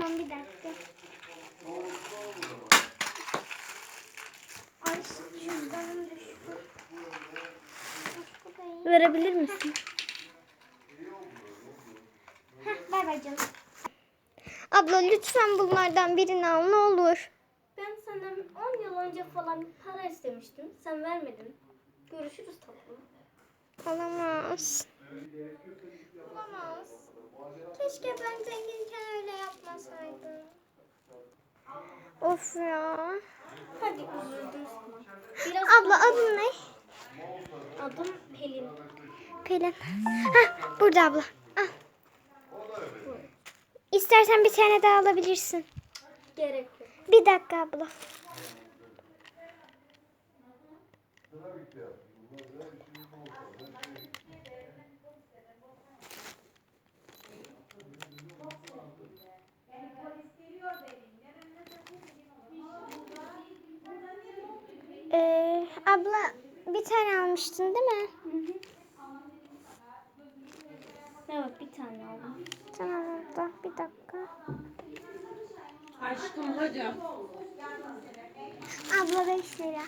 Tamam bir dakika. Ay cüzdanım düştü. Verebilir misin? Heh, ver ver canım. Abla lütfen bunlardan birini al ne olur. Ben senden 10 yıl önce falan para istemiştim. Sen vermedin. Görüşürüz tatlım. Olamaz. Olamaz. Keşke ben zenginken yapmasaydım. Of ya. Hadi üzüldüm. Biraz Abla adın ne? adım Pelin. Pelin. Hah burada abla. Al. İstersen bir tane daha alabilirsin. Gerek yok. Bir dakika abla. Abla bir tane almıştın değil mi? Evet bir tane aldım. Tamam abla bir dakika. Aşkım hocam. Abla 5 lira.